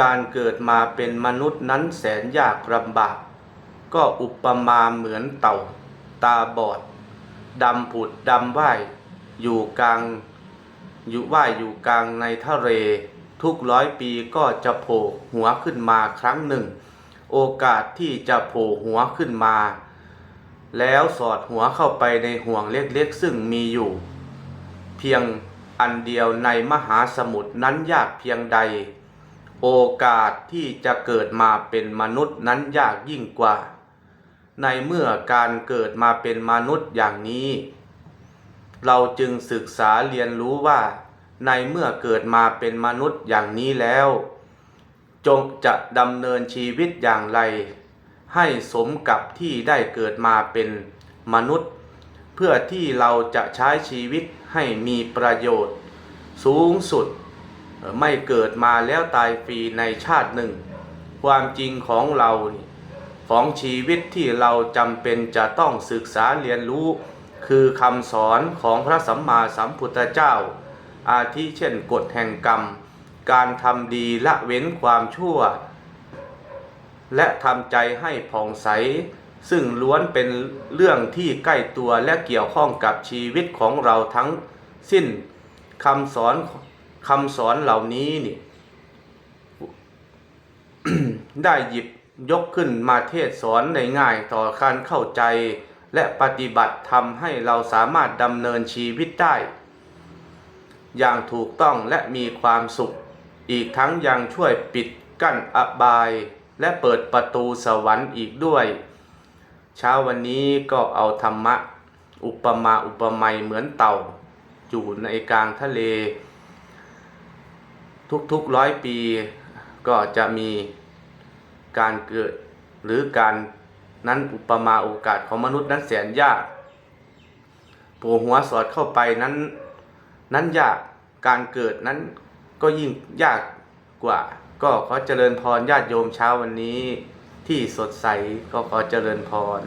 การเกิดมาเป็นมนุษย์นั้นแสนยากลำบาก ก็อุปมาเหมือนเต่า ตาบอดดำผุดดำว่ายอยู่กลาง อยู่ว่ายอยู่กลางในทะเล ทุกร้อยปีก็จะโผล่หัวขึ้นมาครั้งหนึ่ง โอกาสที่จะโผล่หัวขึ้นมา แล้วสอดหัวเข้าไปในห่วงเล็กๆซึ่งมีอยู่ เพียงอันเดียวในมหาสมุทรนั้นยากเพียงใด โอกาสที่จะเกิดมาเป็นมนุษย์นั้นยากยิ่งกว่า ในเมื่อการเกิดมาเป็นมนุษย์อย่างนี้ เราจึงศึกษาเรียนรู้ว่า ในเมื่อเกิดมาเป็นมนุษย์อย่างนี้แล้ว จงจะดำเนินชีวิตอย่างไร ให้สมกับที่ได้เกิดมาเป็นมนุษย์ เพื่อที่เราจะใช้ชีวิตให้มีประโยชน์ สูงสุด ไม่เกิดมาแล้วตายฟรีในชาติหนึ่ง ความจริงของเราของชีวิตที่เราจำเป็นจะต้องศึกษาเรียนรู้ คือคำสอนของพระสัมมาสัมพุทธเจ้า อาทิเช่นกฎแห่งกรรม การทำดีละเว้นความชั่ว และทำใจให้ผ่องใส ซึ่งล้วนเป็นเรื่องที่ใกล้ตัวและเกี่ยวข้องกับชีวิตของเราทั้งสิ้นคำสอน คำสอนเหล่านี้นี่ได้หยิบยกขึ้นมาเทศสอนในง่ายต่อการเข้าใจ และปฏิบัติทำให้เราสามารถดำเนินชีวิตได้ อย่างถูกต้องและมีความสุข อีกทั้งยังช่วยปิดกั้นอบาย และเปิดประตูสวรรค์อีกด้วย เช้าวันนี้ก็เอาธรรมะ อุปมาอุปไมยเหมือนเต่าอยู่ในกลางทะเล ทุกๆร้อยปีก็จะมีการเกิดหรือการนั้นอุปมาโอกาสของมนุษย์นั้นแสนยากโผล่หัวสอดเข้าไปนั้นนั้นยากการเกิดนั้นก็ยิ่งยากกว่า ก็ขอเจริญพรญาติโยมเช้าวันนี้ที่สดใสก็ขอเจริญพร